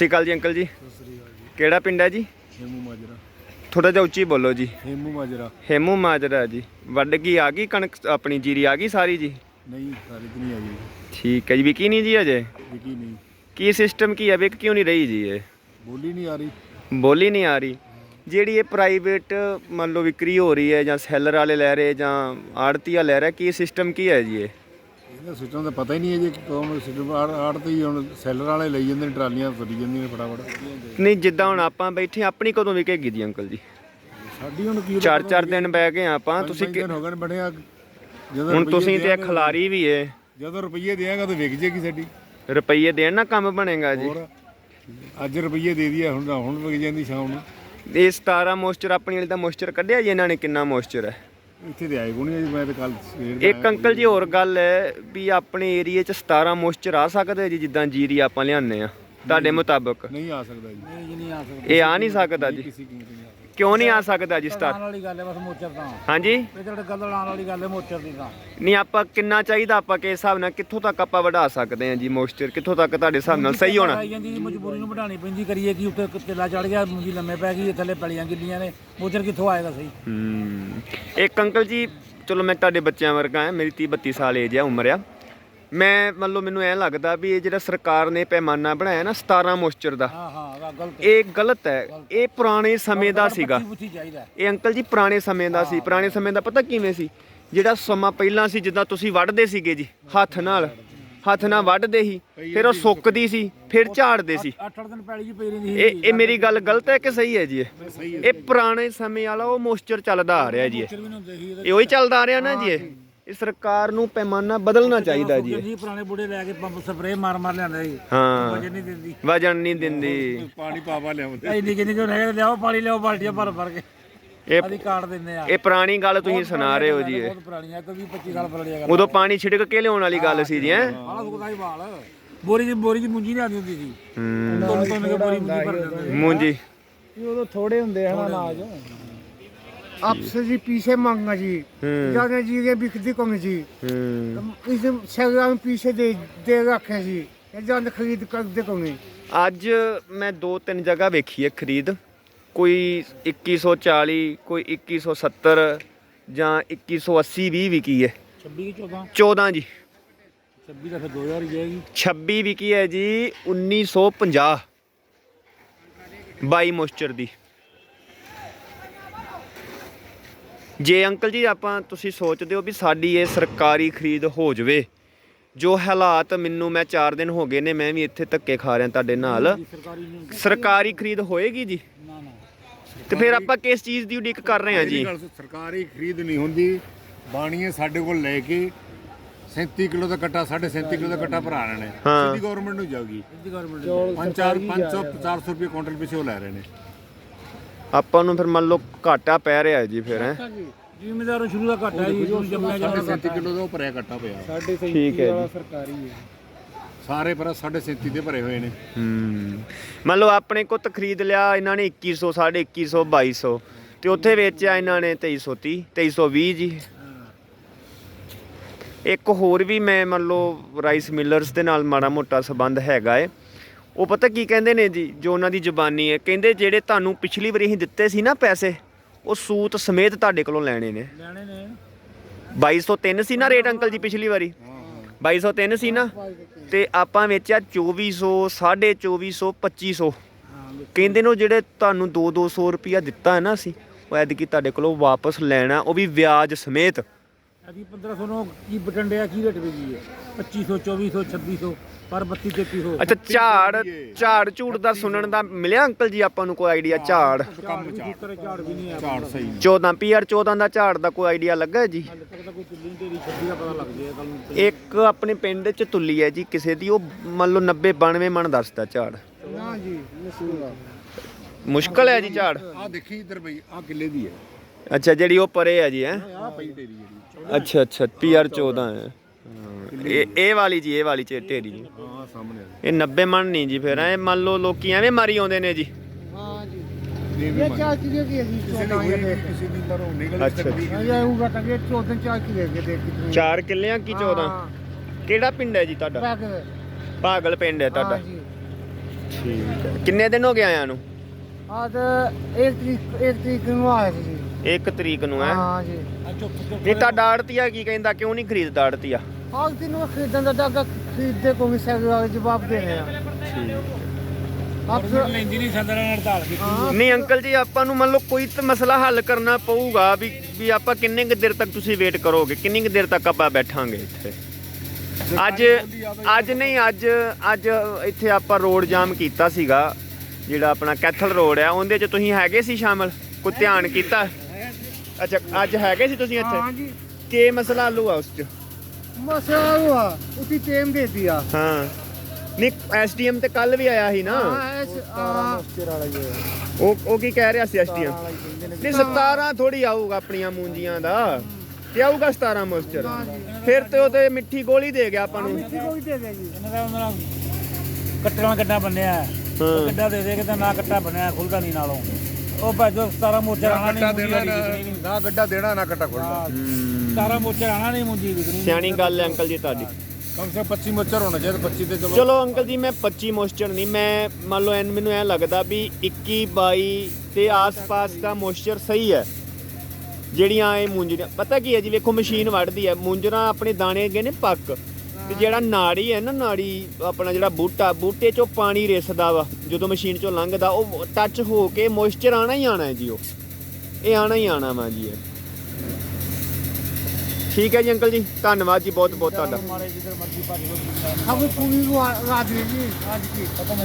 ਸ਼੍ਰੀ ਅਕਾਲ ਜੀ ਅੰਕਲ ਜੀ। ਕਿਹੜਾ ਪਿੰਡ ਹੈ ਜੀ? ਹੇਮੂ ਮਾਜਰਾ। ਥੋੜਾ ਜਿਹਾ ਉੱਚੀ ਬੋਲੋ ਜੀ। ਹੇਮੂ ਮਾਜਰਾ। ਹੇਮੂ ਮਾਜਰਾ ਜੀ। ਵੱਢ ਗਈ ਆ ਗਈ ਕਣਕ ਆਪਣੀ ਜੀਰੀ ਆ ਗਈ ਸਾਰੀ ਜੀ? ਨਹੀਂ ਸਾਰੀ ਤੇ ਨਹੀਂ ਆਈ ਠੀਕ ਹੈ ਜੀ ਵਿਕੀ ਨਹੀਂ ਜੀ ਅਜੇ? ਵਿਕੀ ਨਹੀਂ। ਕੀ ਸਿਸਟਮ ਕੀ ਹੈ? ਵਿਕ ਕਿਉਂ ਨਹੀਂ ਰਹੀ ਜੀ ਇਹ? ਬੋਲੀ ਨਹੀਂ ਆ ਰਹੀ। ਬੋਲੀ ਨਹੀਂ ਆ ਰਹੀ। ਜਿਹੜੀ ਇਹ ਪ੍ਰਾਈਵੇਟ ਮੰਨ ਲਓ ਵਿਕਰੀ ਹੋ ਰਹੀ ਹੈ ਜਾਂ ਸੈਲਰ ਵਾਲੇ ਲੈ ਰਹੇ ਜਾਂ ਆੜਤੀਆ ਲੈ ਰਿਹਾ ਕੀ ਸਿਸਟਮ ਕੀ ਹੈ ਜੀ ਇਹ? ਇਹਦਾ ਸਿਸਟਮ ਤਾਂ ਪਤਾ ਹੀ ਨਹੀਂ ਹੈ ਜੇ ਕੌਣ ਸਿਸਟਮ ਆੜ ਤੇ ਹੀ ਹੁਣ ਸੈਲਰ ਵਾਲੇ ਲਈ ਜਾਂਦੇ ਨੇ ਟਰਾਲੀਆਂ ਫਰੀ ਜਾਂਦੀਆਂ ਨੇ ਫਟਾਫਟ। ਨਹੀਂ ਜਿੱਦਾਂ ਹੁਣ ਆਪਾਂ ਬੈਠੇ ਆਪਣੀ ਕਦੋਂ ਵਿਕੇਗੀ ਜੀ ਅੰਕਲ ਜੀ? ਸਾਡੀ ਹੁਣ ਕੀ ਚਾਰ ਚਾਰ ਦਿਨ ਬਹਿ ਗਏ ਆਪਾਂ ਤੁਸੀਂ ਕਿ- ਹੋ ਗਏ ਬਣਿਆ ਜਦੋਂ ਹੁਣ ਤੁਸੀਂ ਤੇ ਖਿਲਾਰੀ ਵੀ ਏ। ਜਦੋਂ ਰੁਪਈਏ ਦੇਾਂਗਾ ਤਾਂ ਵਿਕ ਜੇਗੀ ਸਾਡੀ। ਰੁਪਈਏ ਦੇਣ ਨਾ ਕੰਮ ਬਣੇਗਾ ਜੀ। ਅੱਜ ਰੁਪਈਏ ਦੇ ਦਈਏ ਹੁਣ ਹੁਣ ਵਿਕ ਜਾਂਦੀ ਸ਼ਾਮ ਨੂੰ। ਇਹ 17 ਮੋਇਸਚਰ ਆਪਣੀ ਵਾਲੀ ਦਾ ਮੋਇਸਚਰ ਕੱਢਿਆ ਜੀ ਇਹਨਾਂ ਨੇ ਕਿੰਨਾ ਮੋਇਸਚਰ ਹੈ? ਇੱਥੇ ਤੇ ਆਏ ਕੋਣੀ ਮੈਂ ਤਾਂ ਕੱਲ ਸਵੇਰ ਦਾ ਇੱਕ ਅੰਕਲ ਜੀ ਹੋਰ ਗੱਲ ਹੈ ਵੀ ਆਪਣੇ ਏਰੀਏ 'ਚ 17 ਮੋਇਸਚਰ ਆ ਸਕਦੇ ਜੀ ਜਿੱਦਾਂ ਜੀਰੀ ਆਪਾਂ ਲਿਆਉਂਦੇ ਆ। ਤੁਹਾਡੇ ਮੁਤਾਬਕ? ਨਹੀਂ ਆ ਸਕਦਾ ਜੀ। ਨਹੀਂ ਜੀ ਨਹੀਂ ਆ ਸਕਦਾ। ਇਹ ਆ ਨਹੀਂ ਸਕਦਾ ਜੀ। ਕਿਸੇ ਕੀਮਤ ਨਹੀਂ ਆ ਸਕਦਾ ਕਿਉਂ ਨਹੀਂ ਆ ਸਕਦਾ ਜੀ 17 ਆਉਣ ਵਾਲੀ ਗੱਲ ਹੈ ਬਸ ਮੋਚਰ ਤਾਂ। ਹਾਂਜੀ? ਇਹ ਜਿਹੜੇ ਗੱਲ ਆਉਣ ਵਾਲੀ ਗੱਲ ਹੈ ਮੋਚਰ ਦੀ ਤਾਂ। ਨਹੀਂ ਆਪਾਂ ਕਿੰਨਾ ਚਾਹੀਦਾ ਆਪਾਂ ਕਿਸ ਹਿਸਾਬ ਨਾਲ ਕਿੱਥੋਂ ਤੱਕ ਆਪਾਂ ਵਧਾ ਸਕਦੇ ਹਾਂ ਜੀ ਮੋਇਸਚਰ ਕਿੱਥੋਂ ਤੱਕ ਤੁਹਾਡੇ ਹਿਸਾਬ ਨਾਲ ਸਹੀ ਹੋਣਾ? ਆਈ ਜਾਂਦੀ ਜੀ ਮਜਬੂਰੀ ਨੂੰ ਵਧਾਣੀ ਪੈਂਦੀ ਕਰੀਏ ਕਿ ਉੱਤੇ ਕਿੱਲਾ ਚੜ ਗਿਆ ਮੁੰਜੀ ਲੰਮੇ ਪੈ ਗਈ ਥੱਲੇ ਪਲੀਆਂ ਗਿੱਲੀਆਂ ਨੇ ਮੋਚਰ ਕਿੱਥੋਂ ਆਏਗਾ ਸਹੀ? ਹੂੰ। ਇੱਕ ਅੰਕਲ ਜੀ ਚਲੋ ਮੈਂ ਤੁਹਾਡੇ ਬੱਚਿਆਂ ਵਰਗਾ ਹਾਂ ਮੇਰੀ 30 32 ਸਾਲ ਏਜ ਆ ਉਮਰ ਆ। ਮੈਂ ਮੰਨ ਲਓ ਮੈਨੂੰ ਐ ਲੱਗਦਾ ਵੀ ਇਹ ਜਿਹੜਾ ਸਰਕਾਰ ਨੇ ਪੈਮਾਨਾ ਬਣਾਇਆ ਨਾ 17 ਮੋਇਸਚਰ ਦਾ ਹਾਂ ਹਾਂ ਗਲਤ ਇਹ ਗਲਤ ਹੈ। ਇਹ ਪੁਰਾਣੇ ਸਮੇਂ ਦਾ ਸੀਗਾ। ਇਹ ਅੰਕਲ ਜੀ ਪੁਰਾਣੇ ਸਮੇਂ ਦਾ ਸੀ। ਪੁਰਾਣੇ ਸਮੇਂ ਦਾ ਪਤਾ ਕਿਵੇਂ ਸੀ? ਜਿਹੜਾ ਸਮਾਂ ਪਹਿਲਾਂ ਸੀ ਜਿੱਦਾਂ ਤੁਸੀਂ ਵੱਢਦੇ ਸੀਗੇ ਜੀ ਹੱਥ ਨਾਲ। ਹੱਥ ਨਾਲ ਵੱਢਦੇ ਸੀ ਫਿਰ ਉਹ ਸੁੱਕਦੀ ਸੀ ਫਿਰ ਝਾੜਦੇ ਸੀ। 8-8 ਦਿਨ ਪੈਲੀ ਜੀ ਪਈ ਰਹਿੰਦੀ ਇਹ ਇਹ ਮੇਰੀ ਗੱਲ ਗਲਤ ਹੈ ਕਿ ਸਹੀ ਹੈ ਜੀ ਇਹ? ਪੁਰਾਣੇ ਸਮੇਂ ਵਾਲਾ ਉਹ ਮੋਇਸਚਰ ਚੱਲਦਾ ਆ ਰਿਹਾ ਜੀ ਇਹ। ਉਹੀ ਚੱਲਦਾ ਆ ਰਿਹਾ ਨਾ ਜੀ ਇਹ। ਇਹ ਸਰਕਾਰ ਨੂੰ ਪੈਮਾਨਾ ਬਦਲਣਾ ਚਾਹੀਦਾ ਜੀ ਇਹ। ਜੀ ਪੁਰਾਣੇ ਬੁੜੇ ਲੈ ਕੇ ਪੰਪ ਸਪਰੇ ਮਾਰ ਮਾਰ ਲਿਆਂਦੇ ਸੀ ਹਾਂ। ਵਜਨ ਨਹੀਂ ਦਿੰਦੀ। ਵਜਨ ਨਹੀਂ ਦਿੰਦੀ। ਪਾਣੀ ਪਾਵਾ ਲਿਆਉਂਦੇ। ਐ ਨਿੱਕੇ ਨਿੱਕੇ ਰਹਿ ਲਿਆਓ ਪਾਣੀ ਲਿਆਓ ਬਾਲਟੀਆਂ ਭਰ ਭਰ ਕੇ। ਇਹ ਅਸੀਂ ਕਾਟ ਦਿੰਦੇ ਆ। ਇਹ ਪੁਰਾਣੀ ਗੱਲ ਤੁਸੀਂ ਸੁਣਾ ਰਹੇ ਹੋ ਜੀ ਇਹ। ਬਹੁਤ ਪੁਰਾਣੀਆਂ ਕੋਈ 25 ਸਾਲ ਪੁਰਾਣੀਆਂ ਗੱਲ ਉਦੋਂ ਪਾਣੀ ਛਿੜਕ ਕੇ ਲਿਆਉਣ ਵਾਲੀ ਗੱਲ ਸੀ ਜੀ ਹੈ? ਸੁਕਦਾ ਬੋਰੀ ਦੀ ਬੋਰੀ ਦੀ ਮੁੰਜੀ ਨਹੀਂ ਆਉਂਦੀ ਹੁੰਦੀ ਸੀ। ਹੂੰ। ਤੁੰਨ ਤੁੰਨ ਕੇ ਬੋਰੀ ਮੁੰਜੀ ਭਰ ਦਿੰਦੇ ਸੀ। ਮੂੰਜੀ। ਉਦੋਂ ਥੋੜੇ ਹੁੰਦੇ ਹਨ ਅਨਾਜ। 앞서 ਜੀ। 빛에 망가지 전에 지게 비크디 꽁지 이제 세상 빛에 대 대가 캐지 예전에 ਖਰੀਦ ਕਰਦੇ 꽁지 ਅੱਜ ਮੈਂ ਦੋ ਤਿੰਨ ਜਗ੍ਹਾ ਵੇਖੀ ਹੈ ਖਰੀਦ। ਕੋਈ 2140 ਕੋਈ 2170 ਜਾਂ 2180 ਵੀ ਵਿਕੀ ਹੈ। 26 14 ਜੀ। 26 ਦਾ ਫਿਰ 2000 ਹੀ ਜਾਏਗੀ 26 ਵਿਕੀ ਹੈ ਜੀ 1950 22 ਮੋਇਸਚਰ ਦੀ। ਜੇ ਅੰਕਲ ਜੀ ਆਪਾਂ ਤੁਸੀਂ ਸੋਚਦੇ ਹੋ ਵੀ ਸਾਡੀ ਇਹ ਸਰਕਾਰੀ ਖਰੀਦ ਹੋ ਜਵੇ ਜੋ ਹਾਲਾਤ ਮੈਨੂੰ ਮੈਂ 4 ਦਿਨ ਹੋ ਗਏ ਨੇ ਮੈਂ ਵੀ ਇੱਥੇ ਧੱਕੇ ਖਾ ਰਿਹਾ ਤੁਹਾਡੇ ਨਾਲ। ਸਰਕਾਰੀ ਖਰੀਦ ਹੋਏਗੀ ਜੀ? ਨਾ ਨਾ। ਤੇ ਫਿਰ ਆਪਾਂ ਕਿਸ ਚੀਜ਼ ਦੀ ਉਡੀਕ ਕਰ ਰਹੇ ਹਾਂ ਜੀ? ਸਰਕਾਰੀ ਖਰੀਦ ਨਹੀਂ ਹੁੰਦੀ। ਬਾਣੀਏ ਸਾਡੇ ਕੋਲ ਲੈ ਕੇ 37 ਕਿਲੋ ਦਾ ਕੱਟਾ 37.5 ਕਿਲੋ ਦਾ ਕੱਟਾ ਭਰਾ ਰਹੇ ਨੇ। ਸਿੱਧੀ ਗਵਰਨਮੈਂਟ ਨੂੰ ਜਾਊਗੀ। ਇਹਦੀ ਗਵਰਨਮੈਂਟ 5 400 400 ਰੁਪਏ ਕੁਇੰਟਲ ਪਿੱਛੇ ਉਹ ਲੈ ਰਹੇ ਨੇ। ਆਪਾਂ ਨੂੰ ਫਿਰ ਮੰਨ ਲਓ ਘਾਟਾ ਪੈ ਰਿਹਾ ਜੀ ਫਿਰ ਹੈ। ਜ਼ਿਮੀਦਾਰੋਂ ਸ਼ੁਰੂ ਦਾ ਘਾਟਾ ਜੀ ਜੋ ਜੰਮਿਆ ਜਾਂਦਾ 37 ਕਿਲੋ ਦਾ ਉੱਪਰ ਘਾਟਾ ਪਿਆ। ਠੀਕ ਹੈ ਜੀ। ਸਰਕਾਰੀ ਹੈ। ਸਾਰੇ ਪਰ 37.5 ਦੇ ਭਰੇ ਹੋਏ ਨੇ। ਹੂੰ। ਮੰਨ ਲਓ ਆਪਣੇ ਕੋਲ ਖਰੀਦ ਲਿਆ ਇਹਨਾਂ ਨੇ 2100 2150 2200 ਤੇ ਉੱਥੇ ਵੇਚਿਆ ਇਹਨਾਂ ਨੇ 2330 2320 ਜੀ। ਇੱਕ ਹੋਰ ਵੀ ਮੈਂ ਮੰਨ ਲਓ ਰਾਈਸ ਮਿਲਰਸ ਦੇ ਨਾਲ ਮਾੜਾ ਮੋਟਾ ਸਬੰਧ ਹੈਗਾ ਏ। ਉਹ ਪਤਾ ਕੀ ਕਹਿੰਦੇ ਨੇ ਜੀ ਜੋ ਉਹਨਾਂ ਦੀ ਜ਼ੁਬਾਨੀ ਹੈ ਕਹਿੰਦੇ ਜਿਹੜੇ ਤੁਹਾਨੂੰ ਪਿਛਲੀ ਵਾਰੀ ਅਸੀਂ ਦਿੱਤੇ ਸੀ ਨਾ ਪੈਸੇ ਉਹ ਸੂਤ ਸਮੇਤ ਤੁਹਾਡੇ ਕੋਲੋਂ ਲੈਣੇ ਨੇ। ਲੈਣੇ ਨੇ। 2203 ਸੀ ਨਾ ਰੇਟ ਅੰਕਲ ਜੀ ਪਿਛਲੀ ਵਾਰੀ? 2203 ਸੀ ਨਾ? ਤੇ ਆਪਾਂ ਵੇਚਿਆ 2400 2450 2500 ਹਾਂ ਕਹਿੰਦੇ ਨੇ ਜਿਹੜੇ ਤੁਹਾਨੂੰ 2-200 ਰੁਪਿਆ ਦਿੱਤਾ ਹੈ ਨਾ ਅਸੀਂ ਉਹ ਐਤਕੀ ਤੁਹਾਡੇ ਕੋਲੋਂ ਵਾਪਸ ਲੈਣਾ ਉਹ ਵੀ ਵਿਆਜ ਸਮੇਤ। ਅਜੀ 1500 ਨੂੰ ਕੀ ਬਟੰਡਿਆ ਕੀ ਰੇਟ ਵੇਚੀ ਹੈ? 2500 2400 2600 ਪਰ ਬੱਤੀ ਤੇ ਕੀ ਹੋ। ਅੱਛਾ ਝਾੜ ਝਾੜ ਝੂੜ ਦਾ ਸੁਣਨ ਦਾ ਮਿਲਿਆ ਅੰਕਲ ਜੀ ਆਪਾਂ ਨੂੰ ਕੋਈ ਆਈਡੀਆ ਝਾੜ। ਕੰਮ ਝਾੜ ਝਾੜ। ਸਹੀ 14 ਪੀਆਰ 14 ਦਾ ਝਾੜ ਦਾ ਕੋਈ ਆਈਡੀਆ ਲੱਗਾ ਜੀ? ਇੱਕ ਆਪਣੇ ਪਿੰਡ ਚ ਤੁੱਲੀ ਹੈ ਜੀ ਕਿਸੇ ਦੀ ਉਹ ਮੰਨ ਲਓ 90 92 ਮਣ ਦੱਸਦਾ ਝਾੜ। ਨਾ ਜੀ ਮੁਸ਼ਕਲ ਹੈ ਜੀ ਝਾੜ। ਆ ਦੇਖੀ ਇਧਰ ਬਈ ਆ ਕਿੱਲੇ ਦੀ ਹੈ। ਅੱਛਾ ਜਿਹੜੀ ਉਹ ਪਰੇ ਹੈ ਜੀ ਹੈ? ਅੱਛਾ ਅੱਛਾ ਪੀਆਰ 14 ਹੈ। ਇਹ ਇਹ ਵਾਲੀ ਜੀ ਇਹ ਵਾਲੀ ਚ ਢੇਰੀ ਜੀ। ਇਹ 90 ਮਣ ਨਹੀਂ ਜੀ ਫਿਰ ਐ ਮੰਨ ਲਓ ਲੋਕੀ ਐਵੇਂ ਮਾਰੀ ਆਉਂਦੇ ਨੇ ਜੀ। ਹਾਂ ਜੀ। ਇਹ ਚਾਹ ਕੀ ਅਸੀਂ ਕਿਸੇ ਦੀ ਤਰ੍ਹਾਂ ਨਿਕਲ ਤਕਲੀਫ ਆ। ਜਾਊਗਾ ਤਾਂ ਇਹ 14 ਚਾਹ ਕੀ ਦੇ ਕੇ ਦੇਖ ਕਿਤਨੇ ਕੀ 14 ਕਿਹੜਾ ਪਿੰਡ ਹੈ ਜੀ ਤੁਹਾਡਾ? ਪਾਗਲ ਪਿੰਡ ਹੈ ਤੁਹਾਡਾ। ਠੀਕ ਕਿੰਨੇ ਦਿਨ ਹੋ ਗਏ ਆਇਆਂ ਨੂੰ? ਆਦ 1 ਤਰੀਕ 1 ਤਰੀਕ ਨੂੰ ਆਇਆ ਸੀ 1 ਤਰੀਕ ਨੂੰ ਹੈ ਹਾਂ ਜੀ। ਇਹ ਤੁਹਾਡਾ ਆੜਤੀਆ ਕੀ ਕਹਿੰਦਾ? ਕਿਉਂ ਨਹੀਂ ਖਰੀਦਦਾ ਆੜਤੀਆ? ਆਜ ਦਿਨ ਉਹ ਖਰੀਦਣ ਦਾ ਡਾਗਾ ਖਰੀਦਦੇ ਕੋਈ ਸਰ ਜਵਾਬ ਦੇ ਰਹੇ ਆ। ਆਪ ਲੈਂਦੀ ਨਹੀਂ ਸੰਦਰ ਨਾਲ ਹੜਤਾਲ ਕੀਤੀ ਨਹੀਂ ਅੰਕਲ ਜੀ ਆਪਾਂ ਨੂੰ ਮੰਨ ਲਓ ਕੋਈ ਤਾਂ ਮਸਲਾ ਹੱਲ ਕਰਨਾ ਪਊਗਾ ਵੀ ਵੀ ਆਪਾਂ ਕਿੰਨੇ ਕੁ ਦੇਰ ਤੱਕ ਤੁਸੀਂ ਵੇਟ ਕਰੋਗੇ ਕਿੰਨੀ ਕੁ ਦੇਰ ਤੱਕ ਆਪਾਂ ਬੈਠਾਂਗੇ ਇੱਥੇ? ਅੱਜ ਅੱਜ ਨਹੀਂ ਅੱਜ ਅੱਜ ਇੱਥੇ ਆਪਾਂ ਰੋਡ ਜਾਮ ਕੀਤਾ ਸੀਗਾ ਜਿਹੜਾ ਆਪਣਾ ਕੈਥਲ ਰੋਡ ਆ ਉਹਦੇ 'ਚ ਤੁਸੀਂ ਹੈਗੇ ਸੀ ਸ਼ਾਮਲ? ਕੋਈ ਧਿਆਨ ਕੀਤਾ? ਅੱਛਾ ਅੱਜ ਹੈਗੇ ਸੀ ਤੁਸੀਂ ਹਾਂ ਇੱਥੇ ਜੀ। ਕੀ ਮਸਲਾ ਹੱਲ ਹੋਆ ਉਸ 'ਚ? ਮਸਲਾ ਹੁਆ ਉਤੀ ਟਾਈਮ ਦੇ ਦਿਆ। ਹਾਂ। ਨਹੀਂ ਐਸਡੀਐਮ ਤੇ ਕੱਲ ਵੀ ਆਇਆ ਸੀ ਨਾ। ਹਾਂ ਐਸ ਆ ਉਹ ਉਹ ਕੀ ਕਹਿ ਰਿਹਾ ਸੀ ਐਸਡੀਐਮ? ਨਹੀਂ 17 ਥੋੜੀ ਆਊਗਾ ਆਪਣੀਆਂ ਮੂੰਜੀਆਂ ਦਾ। ਤੇ ਆਊਗਾ 17 ਮੋਸਚਰ ਫਿਰ ਤੇ ਉਹ ਤੇ ਮਿੱਠੀ ਗੋਲੀ ਦੇ ਗਿਆ ਆਪਾਂ ਨੂੰ। ਮਿੱਠੀ ਕੋਈ ਦੇ ਦੇ ਜੀ। ਇਹਨਾਂ ਦਾ ਉਹਨਾਂ ਕੱਟਣਾ ਕੱਟਾ ਬੰਨਿਆ। ਹੈ। ਉਹ ਦੇ ਦੇ ਕੇ ਤਾਂ ਨਾ ਕੱਟਾ ਬਣਿਆ ਖੁੱਲਦਾ ਨਹੀਂ ਨਾਲੋਂ। ਉਹ ਭਾਜੋ 17 ਮੋਚਰ ਆਣਾ ਨਹੀਂ ਕੱਟਾ ਮੁੰਜੀ ਦੇਣਾ ਵਾਲੀ ਨਾ ਵਿਕਣੀ ਨਹੀਂ ਨਾ ਗੱਡਾ ਦੇਣਾ ਨਾ ਕੱਟਾ ਖੋਲਣਾ ਹਮ, 17 ਮੋਚਰ ਆਣਾ ਨਹੀਂ ਮੁੰਜੀ ਵਿਕਣੀ। ਸਿਆਣੀ ਗੱਲ ਹੈ ਅੰਕਲ ਜੀ ਤੁਹਾਡੀ। ਕਮ ਸੇ ਕਮ 25 ਮੱਛਰ ਹੋਣਾ ਚਾਹੀਦਾ 25 ਤੇ ਚਲੋ। ਚਲੋ ਅੰਕਲ ਜੀ ਮੈਂ 25 ਮੋਇਸਚਰ ਨਹੀਂ ਮੈਂ ਮੰਨ ਲਓ ਐਨ ਮੈਨੂੰ ਐ ਲੱਗਦਾ ਵੀ 21 22 ਤੇ ਆਸ-ਪਾਸ ਦਾ ਮੋਇਸਚਰ ਸਹੀ ਹੈ। ਜਿਹੜੀਆਂ ਇਹ ਮੂੰਜਰੀਆਂ ਪਤਾ ਕੀ ਹੈ ਜੀ ਵੇਖੋ ਮਸ਼ੀਨ ਵੱਢਦੀ ਹੈ ਮੂੰਜਰਾ ਆਪਣੇ ਦਾਣੇ ਅੱਗੇ ਨੇ ਪੱਕ। ਤੇ ਜਿਹੜਾ ਨਾੜੀ ਹੈ ਨਾ, ਨਾੜੀ ਆਪਣਾ ਜਿਹੜਾ ਬੂਟਾ, ਬੂਟੇ ਚੋਂ ਪਾਣੀ ਰਿਸਦਾ ਵਾ, ਜਦੋਂ ਮਸ਼ੀਨ ਚੋਂ ਲੰਘਦਾ, ਉਹ ਟੱਚ ਹੋ ਕੇ ਮੋਇਸਚਰ ਆਣਾ ਹੀ ਆਣਾ ਹੈ ਜੀ ਉਹ। ਇਹ ਆਣਾ ਹੀ ਆਣਾ ਵਾ ਜੀ ਇਹ। ਠੀਕ ਹੈ ਜੀ ਅੰਕਲ ਜੀ, ਧੰਨਵਾਦ ਜੀ ਬਹੁਤ ਬਹੁਤ ਤੁਹਾਡਾ ਮਾਰੇ ਜਿੱਧਰ ਮਰਜ਼ੀ ਭੱਜ ਲੋ ਹਮ ਪੂਰੀ ਰਾਤ ਜੀ, ਅੱਜ ਕੀ? ਪਤਾ ਨਾ